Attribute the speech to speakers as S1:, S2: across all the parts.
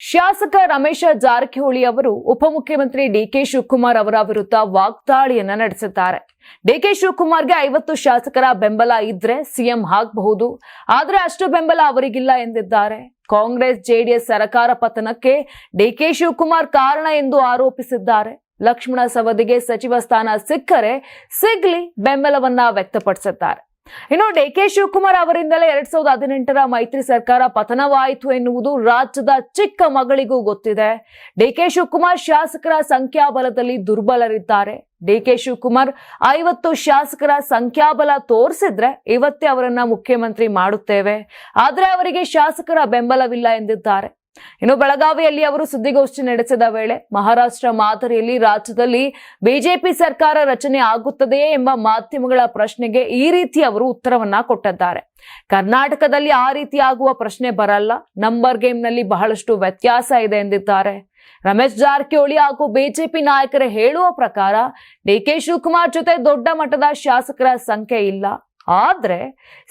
S1: ಶಾಸಕ ರಮೇಶ ಜಾರಕಿಹೊಳಿ ಅವರು ಉಪಮುಖ್ಯಮಂತ್ರಿ ಡಿಕೆ ಶಿವಕುಮಾರ್ ಅವರ ವಿರುದ್ಧ ವಾಗ್ದಾಳಿಯನ್ನ ನಡೆಸಿದ್ದಾರೆ. ಡಿಕೆ ಶಿವಕುಮಾರ್ಗೆ ಐವತ್ತು ಶಾಸಕರ ಬೆಂಬಲ ಇದ್ರೆ ಸಿಎಂ ಆಗಬಹುದು. ಆದ್ರೆ ಅಷ್ಟು ಬೆಂಬಲ ಅವರಿಗಿಲ್ಲ ಎಂದಿದ್ದಾರೆ. ಕಾಂಗ್ರೆಸ್, ಜೆಡಿಎಸ್ ಸರ್ಕಾರ ಪತನಕ್ಕೆ ಡಿಕೆ ಶಿವಕುಮಾರ್ ಕಾರಣ ಎಂದು ಆರೋಪಿಸಿದ್ದಾರೆ. ಲಕ್ಷ್ಮಣ ಸವದಿಗೆ ಸಚಿವ ಸ್ಥಾನ ಸಿಕ್ಕರೆ ಸಿಗ್ಲಿ ಬೆಂಬಲವನ್ನ ವ್ಯಕ್ತಪಡಿಸಿದ್ದಾರೆ. ಇನ್ನು ಡಿಕೆ ಶಿವಕುಮಾರ್ ಅವರಿಂದಲೇ ಎರಡ್ ಸಾವಿರದ ಹದಿನೆಂಟರ ಮೈತ್ರಿ ಸರ್ಕಾರ ಪತನವಾಯಿತು ಎನ್ನುವುದು ರಾಜ್ಯದ ಚಿಕ್ಕ ಮಗಳಿಗೂ ಗೊತ್ತಿದೆ. ಡಿಕೆ ಶಿವಕುಮಾರ್ ಶಾಸಕರ ಸಂಖ್ಯಾಬಲದಲ್ಲಿ ದುರ್ಬಲರಿದ್ದಾರೆ. ಡಿಕೆ ಶಿವಕುಮಾರ್ ಐವತ್ತು ಶಾಸಕರ ಸಂಖ್ಯಾಬಲ ತೋರಿಸಿದ್ರೆ ಇವತ್ತೇ ಅವರನ್ನ ಮುಖ್ಯಮಂತ್ರಿ ಮಾಡುತ್ತೇವೆ. ಆದ್ರೆ ಅವರಿಗೆ ಶಾಸಕರ ಬೆಂಬಲವಿಲ್ಲ ಎಂದಿದ್ದಾರೆ. ಇನ್ನು ಬೆಳಗಾವಿಯಲ್ಲಿ ಅವರು ಸುದ್ದಿಗೋಷ್ಠಿ ನಡೆಸಿದ ವೇಳೆ ಮಹಾರಾಷ್ಟ್ರ ಮಾದರಿಯಲ್ಲಿ ರಾಜ್ಯದಲ್ಲಿ ಬಿಜೆಪಿ ಸರ್ಕಾರ ರಚನೆ ಆಗುತ್ತದೆಯೇ ಎಂಬ ಮಾಧ್ಯಮಗಳ ಪ್ರಶ್ನೆಗೆ ಈ ರೀತಿ ಅವರು ಉತ್ತರವನ್ನ ಕೊಟ್ಟಿದ್ದಾರೆ. ಕರ್ನಾಟಕದಲ್ಲಿ ಆ ರೀತಿ ಆಗುವ ಪ್ರಶ್ನೆ ಬರಲ್ಲ. ನಂಬರ್ ಗೇಮ್ನಲ್ಲಿ ಬಹಳಷ್ಟು ವ್ಯತ್ಯಾಸ ಇದೆ ಎಂದಿದ್ದಾರೆ. ರಮೇಶ್ ಜಾರಕಿಹೊಳಿ ಹಾಗೂ ಬಿಜೆಪಿ ನಾಯಕರ ಹೇಳುವ ಪ್ರಕಾರ ಡಿಕೆ ಶಿವಕುಮಾರ್ ಜೊತೆ ದೊಡ್ಡ ಮಟ್ಟದ ಶಾಸಕರ ಸಂಖ್ಯೆ ಇಲ್ಲ. ಆದ್ರೆ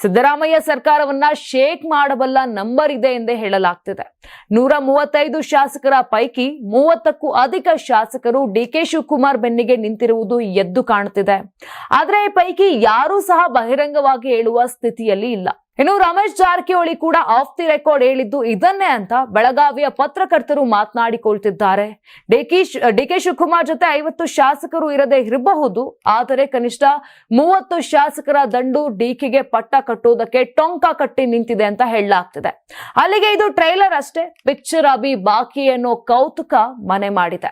S1: ಸಿದ್ದರಾಮಯ್ಯ ಸರ್ಕಾರವನ್ನ ಶೇಕ್ ಮಾಡಬಲ್ಲ ನಂಬರ್ ಇದೆ ಎಂದೇ ಹೇಳಲಾಗ್ತಿದೆ. ನೂರ ಮೂವತ್ತೈದು ಶಾಸಕರ ಪೈಕಿ ಮೂವತ್ತಕ್ಕೂ ಅಧಿಕ ಶಾಸಕರು ಡಿ ಕೆ ಶಿವಕುಮಾರ್ ಬೆನ್ನಿಗೆ ನಿಂತಿರುವುದು ಎದ್ದು ಕಾಣುತ್ತಿದೆ ಆದರೆ ಈ ಪೈಕಿ ಯಾರೂ ಸಹ ಬಹಿರಂಗವಾಗಿ ಹೇಳುವ ಸ್ಥಿತಿಯಲ್ಲಿ ಇಲ್ಲ. ಇನ್ನು ರಮೇಶ್ ಜಾರಕಿಹೊಳಿ ಕೂಡ ಆಫ್ ದಿ ರೆಕಾರ್ಡ್ ಹೇಳಿದ್ದು ಇದನ್ನೇ ಅಂತ ಬೆಳಗಾವಿಯ ಪತ್ರಕರ್ತರು ಮಾತನಾಡಿಕೊಳ್ತಿದ್ದಾರೆ. ಡಿ ಕೆ ಶಿವಕುಮಾರ್ ಜೊತೆ ಐವತ್ತು ಶಾಸಕರು ಇರದೇ ಇರಬಹುದು, ಆದರೆ ಕನಿಷ್ಠ ಮೂವತ್ತು ಶಾಸಕರ ದಂಡು ಡಿಕೆಗೆ ಪಟ್ಟ ಕಟ್ಟುವುದಕ್ಕೆ ಟೊಂಕ ಕಟ್ಟಿ ನಿಂತಿದೆ ಅಂತ ಹೇಳಲಾಗ್ತಿದೆ. ಅಲ್ಲಿಗೆ ಇದು ಟ್ರೈಲರ್ ಅಷ್ಟೇ ಪಿಕ್ಚರ್ ಅಭಿ ಬಾಕಿ ಅನ್ನೋ ಕೌತುಕ ಮನೆ ಮಾಡಿದೆ.